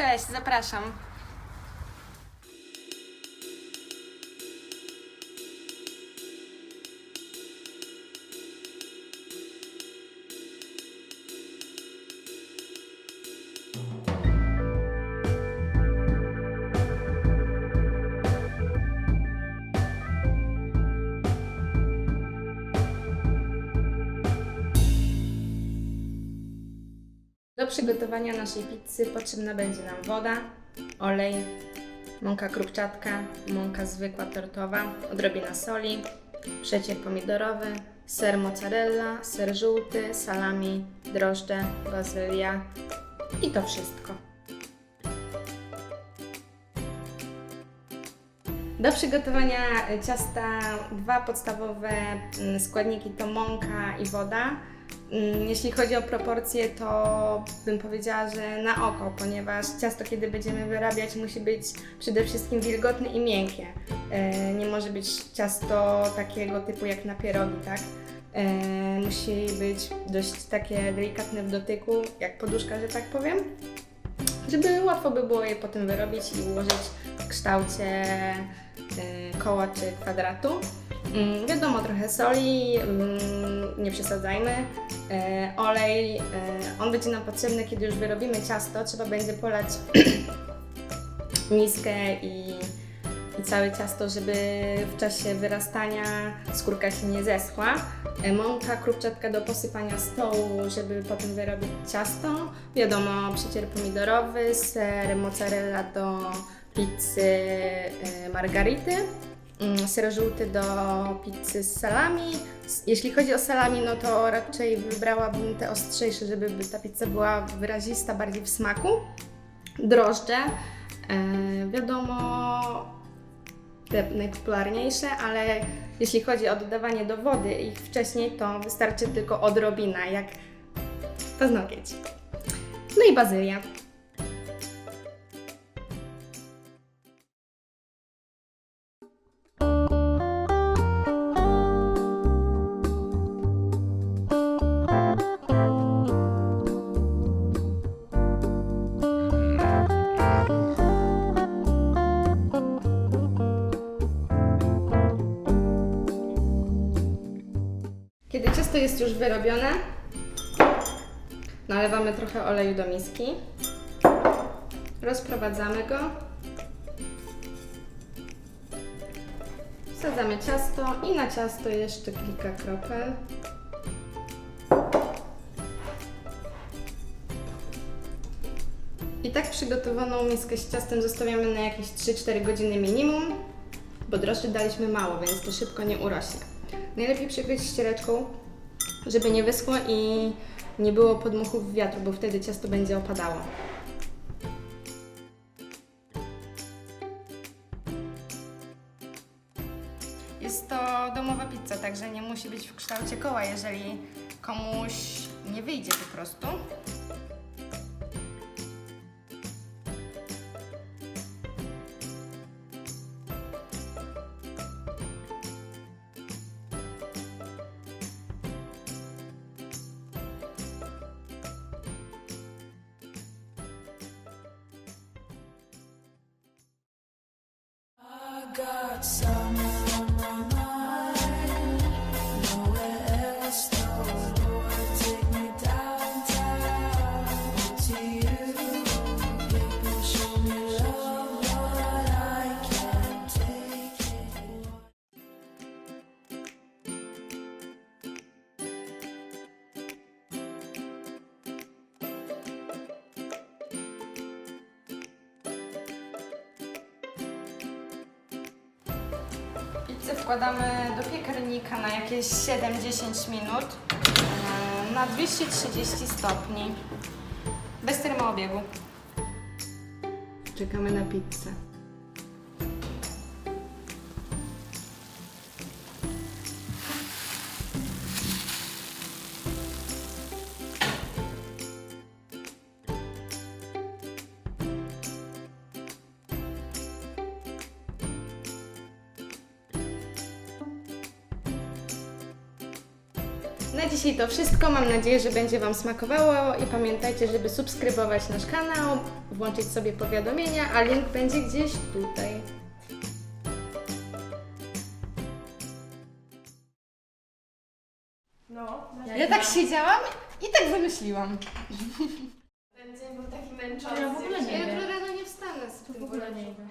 Cześć, zapraszam. Przygotowania naszej pizzy potrzebna będzie nam woda, olej, mąka krupczatka, mąka zwykła tortowa, odrobina soli, przecier pomidorowy, ser mozzarella, ser żółty, salami, drożdże, bazylia i to wszystko. Do przygotowania ciasta dwa podstawowe mm, składniki to mąka i woda. Mm, Jeśli chodzi o proporcje, to bym powiedziała, że na oko, ponieważ ciasto, kiedy będziemy wyrabiać, musi być przede wszystkim wilgotne i miękkie. E, Nie może być ciasto takiego typu jak na pierogi, tak? E, Musi być dość takie delikatne w dotyku, jak poduszka, że tak powiem, żeby łatwo by było je potem wyrobić i ułożyć w kształcie e, koła czy kwadratu. Mm, Wiadomo, trochę soli, mm, nie przesadzajmy. E, olej, e, on będzie nam potrzebny, kiedy już wyrobimy ciasto. Trzeba będzie polać miskę i, i całe ciasto, żeby w czasie wyrastania skórka się nie zeschła. E, Mąka, krupczatka do posypania stołu, żeby potem wyrobić ciasto. Wiadomo, przecier pomidorowy, ser mozzarella do pizzy margarity. Mm, Ser żółty do pizzy z salami. Jeśli chodzi o salami, no to raczej wybrałabym te ostrzejsze, żeby by ta pizza była wyrazista, bardziej w smaku. Drożdże, e, wiadomo, te najpopularniejsze, ale jeśli chodzi o dodawanie do wody ich wcześniej, to wystarczy tylko odrobina, jak paznokieć. No i bazylia. Kiedy ciasto jest już wyrobione, nalewamy trochę oleju do miski, rozprowadzamy go, wsadzamy ciasto i na ciasto jeszcze kilka kropel. I tak przygotowaną miskę z ciastem zostawiamy na jakieś 3-4 godziny minimum, bo drożdży daliśmy mało, więc to szybko nie urośnie. Najlepiej przykryć ściereczką, żeby nie wyschło i nie było podmuchów wiatru, bo wtedy ciasto będzie opadało. Jest to domowa pizza, także nie musi być w kształcie koła, jeżeli komuś nie wyjdzie po prostu. got some Pizzę wkładamy do piekarnika na jakieś 7-10 minut e, na 230 stopni bez termoobiegu. Czekamy na pizzę. Na dzisiaj to wszystko. Mam nadzieję, że będzie Wam smakowało i pamiętajcie, żeby subskrybować nasz kanał, włączyć sobie powiadomienia, a link będzie gdzieś tutaj. No, Ja tak siedziałam i tak wymyśliłam. ten dzień był taki męczący. Ja w ogóle nie Ja wiem. jutro rano nie wstanę z To w tym ogóle nie wiem.